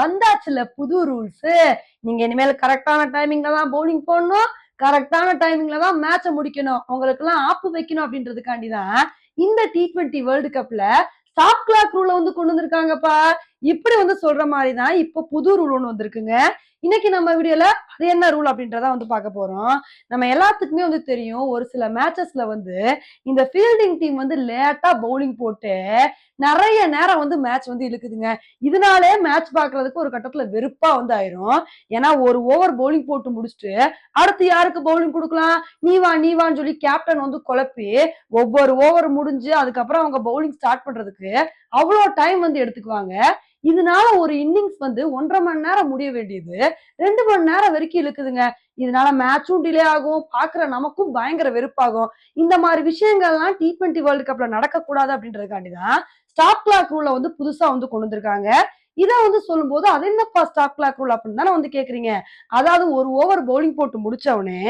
வந்தாச்சுல புது ரூல்ஸ் நீங்க இனிமேல் கரெக்டான டைமிங்ல தான் பவுலிங் போடணும். கரெக்டான டைமிங்ல தான் மேட்ச முடிக்கணும். உங்களுக்கு எல்லாம் ஆப்பு வைக்கணும் அப்படின்றதுக்காண்டி தான் இந்த டி டுவெண்ட்டி வேர்ல்டு கப்ல ஸ்டாப் கிளாக் ரூல வந்து கொண்டு வந்திருக்காங்கப்பா. இப்படி வந்து சொல்ற மாதிரி தான் இப்போ புது ரூல் ஒன்று வந்திருக்குங்க. இன்னைக்கு நம்ம வீடியோல அது என்ன ரூல் அப்படின்றத வந்து பார்க்க போறோம். நம்ம எல்லாத்துக்குமே வந்து தெரியும் ஒரு சில மேட்சஸ்ல வந்து இந்த ஃபீல்டிங் டீம் வந்து லேட்டா பவுலிங் போட்டு நிறைய நேரம் வந்து மேட்ச் வந்து இழுக்குதுங்க. இதனாலே மேட்ச் பாக்குறதுக்கு ஒரு கட்டத்துல வெறுப்பா வந்து ஆயிரும். ஏன்னா ஒரு ஓவர் பவுலிங் போட்டு முடிச்சுட்டு அடுத்து யாருக்கு பவுலிங் கொடுக்கலாம்? நீ வா நீ வான்னு சொல்லி கேப்டன் வந்து குழப்பி ஒவ்வொரு ஓவர் முடிஞ்சு அதுக்கப்புறம் அவங்க பவுலிங் ஸ்டார்ட் பண்றதுக்கு அவ்வளோ டைம் வந்து எடுத்துக்குவாங்க. இதனால ஒரு இன்னிங்ஸ் வந்து ஒன்றரை மணி நேரம் முடிய வேண்டியது. ரெண்டு மணி நேரம் வரைக்கும் இழுக்குதுங்க. இதனால மேட்சும் டிலே ஆகும். பாக்குற நமக்கும் பயங்கர வெறுப்பாகும். இந்த மாதிரி விஷயங்கள்லாம் டி டுவெண்ட்டி வேர்ல்டு கப்ல நடக்கக்கூடாது அப்படின்றதுக்காண்டி தான் ஸ்டாப் கிளாக் ரூல வந்து புதுசா வந்து கொண்டு வந்திருக்காங்க. இதை வந்து சொல்லும்போது அது என்னப்பா ஸ்டாப் கிளாக் ரூல் அப்படின்னு தானே வந்து கேக்குறீங்க? அதாவது ஒரு ஓவர் பவுலிங் போட்டு முடிச்சவொடனே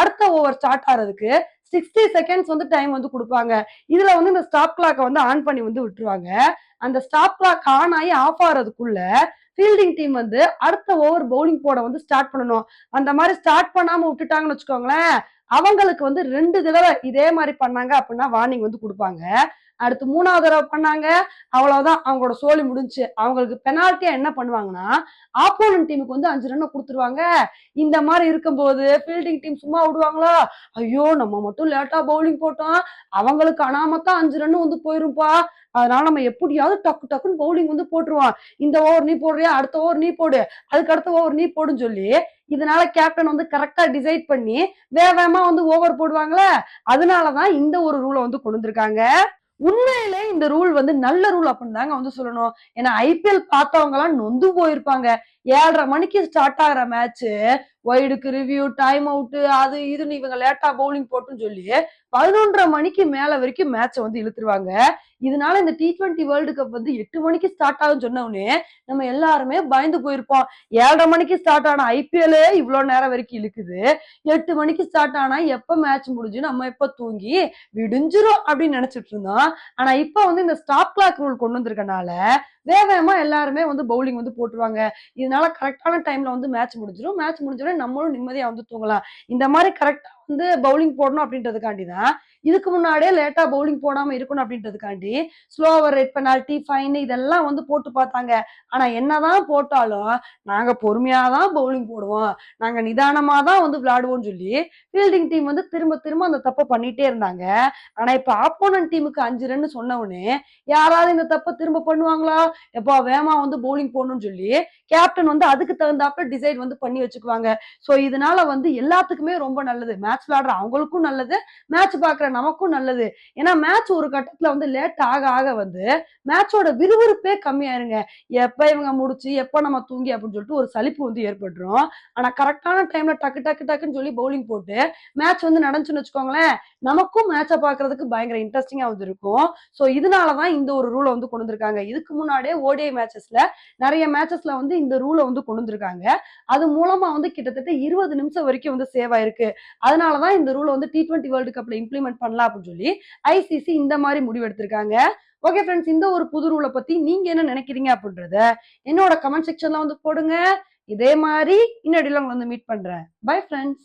அடுத்த ஓவர் ஸ்டார்ட் ஆகிறதுக்கு சிக்ஸ்டி செகண்ட்ஸ் வந்து டைம் வந்து கொடுப்பாங்க. இதுல வந்து இந்த ஸ்டாப் கிளாக்கை வந்து ஆன் பண்ணி வந்து விட்டுருவாங்க. அந்த ஸ்டாப் கிளாக் ஆன் ஆகி ஆஃப் ஆகிறதுக்குள்ள ஃபீல்டிங் டீம் வந்து அடுத்த ஓவர் பவுலிங் போட வந்து ஸ்டார்ட் பண்ணணும். அந்த மாதிரி ஸ்டார்ட் பண்ணாம விட்டுட்டாங்கன்னு வச்சுக்கோங்களேன் அவங்களுக்கு வந்து ரெண்டு தடவை இதே மாதிரி பண்ணாங்க அப்படின்னா வார்னிங் வந்து கொடுப்பாங்க. அடுத்து மூணாவது தடவை பண்ணாங்க. அவ்வளவுதான். அவங்களோட சோழி முடிஞ்சுச்சு அவங்களுக்கு பெனால்ட்டியா என்ன பண்ணுவாங்கன்னா ஆப்போனன்ட் டீமுக்கு வந்து அஞ்சு ரன்னை கொடுத்துருவாங்க. இந்த மாதிரி இருக்கும்போது ஃபீல்டிங் டீம் சும்மா விடுவாங்களா? ஐயோ நம்ம மட்டும் லேட்டா பவுலிங் போட்டோம். அவங்களுக்கு அனாமத்தான் அஞ்சு ரன்னு வந்து போயிருப்பா அதனால நம்ம எப்படியாவது டக்கு டக்குன்னு பவுலிங் வந்து போட்டுருவோம். இந்த ஓவர் நீ போடுறியா? அடுத்த ஓவர் நீ போடு. அதுக்கு அடுத்த ஓவர் நீ போடுன்னு சொல்லி இதனால கேப்டன் வந்து கரெக்டா டிசைட் பண்ணி வேக வேகமா வந்து ஓவர் போடுவாங்களே. அதனாலதான் இந்த ஒரு ரூலை வந்து கொண்டு வந்திருக்காங்க. உண்மையிலே இந்த ரூல் வந்து நல்ல ரூல் அப்படின்னு தாங்க வந்து சொல்லணும். ஏன்னா ஐபிஎல் பார்த்தவங்க எல்லாம் நொந்து போயிருப்பாங்க. ஏழரை மணிக்கு ஸ்டார்ட் ஆகிற மேட்ச் ஒய்டுக்கு ரிவ்யூ டைம் அவுட்டு அது இதுன்னு இவங்க லேட்டா பவுலிங் போட்டுன்னு சொல்லி பதினொன்றரை மணிக்கு மேல வரைக்கும் மேட்சை வந்து இழுத்துருவாங்க. இதனால இந்த டி டுவெண்ட்டி வேர்ல்டு கப் வந்து எட்டு மணிக்கு ஸ்டார்ட் ஆகும் சொன்ன நம்ம எல்லாருமே பயந்து போயிருப்போம். ஏழரை மணிக்கு ஸ்டார்ட் ஆன ஐபிஎல் இவ்வளோ நேரம் வரைக்கும் இழுக்குது. எட்டு மணிக்கு ஸ்டார்ட் ஆனா எப்ப மேட்ச் முடிஞ்சு நம்ம எப்ப தூங்கி விடிஞ்சிரும் அப்படின்னு நினைச்சிட்டு இருந்தோம். ஆனா இப்ப வந்து இந்த ஸ்டாப் கிளாக் ரூல் கொண்டு வந்திருக்கனால வேகமா எல்லாருமே வந்து பவுலிங் வந்து போட்டுருவாங்க. இதனால கரெக்டான டைம்ல வந்து மேட்ச் முடிஞ்சிடும் மேட்ச் முடிஞ்சிடும் நம்மளும் நிம்மதியா வந்து தூங்கலாம். இந்த மாதிரி கரெக்டா வந்து பவுலிங் போடணும் அப்படின்றதுக்காண்டி தான் இதுக்கு முன்னாடியே லேட்டா பவுலிங் போடாம இருக்கணும் அப்படின்றதுக்காண்டி ஸ்லோவர் ரெட் பெனால்ட்டி ஃபைன் இதெல்லாம் வந்து போட்டு பார்த்தாங்க. ஆனா என்னதான் போட்டாலும் நாங்க பொறுமையா தான் பவுலிங் போடுவோம். நாங்க நிதானமா தான் வந்து விளையாடுவோம்னு சொல்லி ஃபீல்டிங் டீம் வந்து திரும்ப திரும்ப அந்த தப்பை பண்ணிட்டே இருந்தாங்க. ஆனா இப்ப ஆப்போனன்ட் டீமுக்கு அஞ்சு ரன் சொன்ன யாராவது இந்த தப்பை திரும்ப பண்ணுவாங்களா? எப்போ வேமா வந்து பவுலிங் போடணும்னு சொல்லி கேப்டன் வந்து அதுக்கு தகுந்தாப்புல டிசைட் வந்து பண்ணி வச்சுக்குவாங்க. ஸோ இதனால வந்து எல்லாத்துக்குமே ரொம்ப நல்லது. மேட்ச் விளையாடுற அவங்களுக்கும் நல்லது மேட்ச் பாக்குற நமக்கும் நல்லது. ஏன்னா மேட்ச் ஒரு கட்டத்துல வந்து லேட் ஆக ஆக வந்து மேட்சோட விறுவிறுப்பே கம்மியாயிருங்க. எப்ப இவங்க முடிச்சு எப்ப நம்ம தூங்கி அப்படின்னு சொல்லிட்டு ஒரு சலிப்பு வந்து ஏற்பட்டுரும். ஆனா கரெக்டான டைம்ல டக்கு டக்கு டக்குன்னு சொல்லி பவுலிங் போட்டு மேட்ச் வந்து நடந்துச்சுன்னு வச்சுக்கோங்களேன் நமக்கும் மேட்சை பாக்குறதுக்கு பயங்கர இன்ட்ரெஸ்டிங்கா வந்து இருக்கும். சோ இதனாலதான் இந்த ஒரு ரூலை வந்து கொண்டு வந்திருக்காங்க. இதுக்கு முன்னாடியே ஓடிஐ மேட்சஸ்ல நிறைய மேட்சஸ்ல வந்து இந்த ரூலை வந்து கொண்டு வந்திருக்காங்க. அது மூலமா வந்து கிட்டத்தட்ட இருபது நிமிஷம் வரைக்கும் வந்து சேவ் ஆயிருக்கு. அதனால அதனாலதான் இந்த ரூலை வந்து டி டுவெண்ட்டி வேர்ல்டு கப்ல இம்ப்ளிமெண்ட் பண்ணலாம் அப்படின்னு சொல்லி ஐசிசி இந்த மாதிரி முடிவு எடுத்திருக்காங்க ஓகே ஃப்ரெண்ட்ஸ் இந்த ஒரு புது ரூலை பத்தி நீங்க என்ன நினைக்கிறீங்க அப்படின்றத என்னோட கமெண்ட் செக்ஷன்ல வந்து போடுங்க. இதே மாதிரி இன்னடியில் உங்களை வந்து மீட் பண்றேன். Bye friends